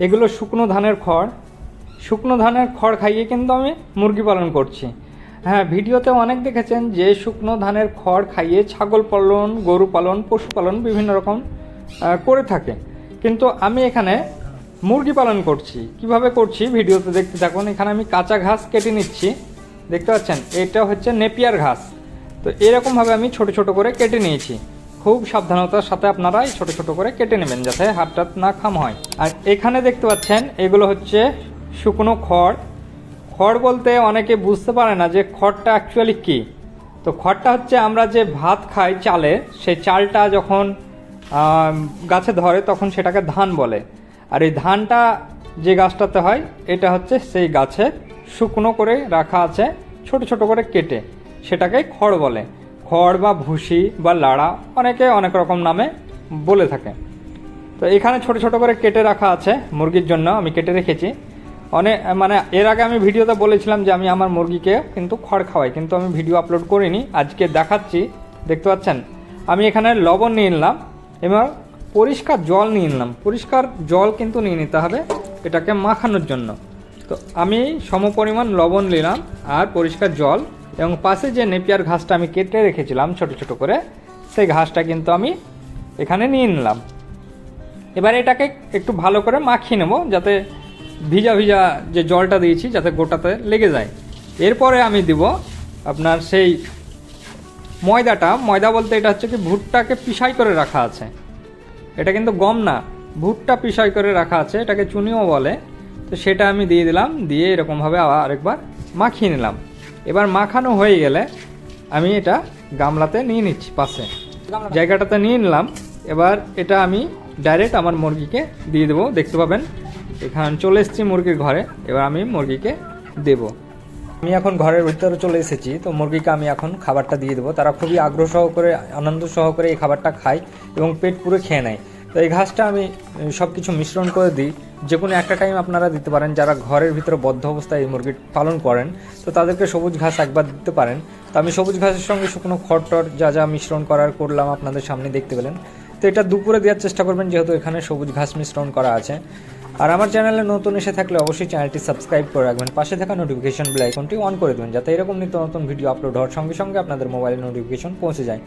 এগুলো শুকনো ধানের খড়। শুকনো ধানের খড় খাইয়ে কিন্তু আমি মুরগি পালন করছি। হ্যাঁ ভিডিওতে অনেক দেখেছেন যে শুকনো ধানের খড় খাইয়ে ছাগল পালন, গরু পালন পশুপালন বিভিন্ন রকম করে থাকে। কিন্তু আমি এখানে মুরগি পালন করছি। কীভাবে করছি ভিডিওতে দেখতে থাকুন। এখানে আমি কাঁচা ঘাস কেটে নিচ্ছি। দেখতে পাচ্ছেন? এটা হচ্ছে নেপিয়ার ঘাস। তো এরকমভাবে আমি ছোট ছোট করে কেটে নিয়েছি। খুব সাবধানতার সাথে আপনারা ছোট ছোট করে কেটে নেবেন যাতে হাতটা না খাম হয়। আর এখানে দেখতে পাচ্ছেন, এগুলো হচ্ছে শুকনো খড়। খড় বলতে অনেকে বুঝতে পারে না যে খড়টা অ্যাকচুয়ালি কী। তো খড়টা হচ্ছে আমরা যে ভাত খাই চালে, সেই চালটা যখন গাছে ধরে তখন সেটাকে ধান বলে। আর এই ধানটা যে গাছটাতে হয়, এটা হচ্ছে সেই গাছে শুকনো করে রাখা আছে, ছোট ছোট করে কেটে। সেটাকে খড় বলে। খড় বা ভুসি বা লাড়া অনেকে অনেক রকম নামে বলে থাকে। তো এখানে ছোট ছোট করে কেটে রাখা আছে মুরগির জন্য, আমি কেটে রেখেছি। অনেক মানে এর আগে আমি ভিডিওতে বলেছিলাম যে আমি আমার মুরগিকে কিন্তু খড় খাওয়াই, কিন্তু আমি ভিডিও আপলোড করিনি, আজকে দেখাচ্ছি, দেখতে পাচ্ছেন? আমি এখানে লবণ নিয়ে নিলাম এবং পরিষ্কার জল নিয়ে নিলাম। পরিষ্কার জল কিন্তু নিয়ে নিতে হবে এটাকে মাখানোর জন্য। তো আমি সমপরিমাণ লবণ নিলাম আর পরিষ্কার জল এবং পাশে যে নেপিয়ার ঘাসটা আমি কেটে রেখেছিলাম ছোট ছোট করে, সেই ঘাসটা কিন্তু আমি এখানে নিয়ে নিলাম। এবার এটাকে একটু ভালো করে মাখিয়ে নেব, যাতে ভিজা ভিজা যে জলটা দিয়েছি, যাতে গোটাতে লেগে যায়। এরপরে আমি দিব আপনার সেই ময়দাটা। ময়দা বলতে এটা হচ্ছে কি, ভুট্টাকে পিসাই করে রাখা আছে। এটা কিন্তু গম না, ভুট্টা পিসাই করে রাখা আছে, এটাকে চুনিও বলে। তো সেটা আমি দিয়ে দিলাম, দিয়ে এরকমভাবে আবার আরেকবার মাখিয়ে নিলাম। এবার মাখানো হয়ে গেলে আমি এটা গামলাতে নিয়ে নিচ্ছি পাশে। জায়গাটাতে নিয়ে নিলাম। এবার এটা আমি ডাইরেক্ট আমার মুরগিকে দিয়ে দেবো। দেখতে পাবেন এখানে চলে এসেছি মুরগির ঘরে। এবার আমি মুরগিকে দেবো। আমি এখন ঘরের ভিতরে চলে এসেছি তো মুরগিকে আমি এখন খাবারটা দিয়ে দেবো। তারা খুবই আগ্রহ সহকারে আনন্দ সহকারে এই খাবারটা খায় এবং পেট পুরো খেয়ে নেয়। তো এই ঘাসটা আমি সব কিছু মিশ্রণ করে দিই। যে কোনো একটা টাইম আপনারা দিতে পারেন, যারা ঘরের ভিতরে বদ্ধ অবস্থায় এই মুরগি পালন করেন, তো তাদেরকে সবুজ ঘাস একবার দিতে পারেন। তো আমি সবুজ ঘাসের সঙ্গে শুকনো খড় টড় যা যা মিশ্রণ করার করলাম আপনাদের সামনে দেখতে পেলেন। তো এটা দুপুরে দেওয়ার চেষ্টা করবেন, যেহেতু এখানে সবুজ ঘাস মিশ্রণ করা আছে। আর আমার চ্যানেলে নতুন এসে থাকলে অবশ্যই চ্যানেলটি সাবস্ক্রাইব করে রাখবেন। পাশে থাকা নোটিফিকেশন বেল আইকনটি অন করে দেবেন, যাতে এরকম নিত্য নতুন ভিডিও আপলোড হওয়ার সঙ্গে সঙ্গে আপনাদের মোবাইলে নোটিফিকেশন পৌঁছে যায়।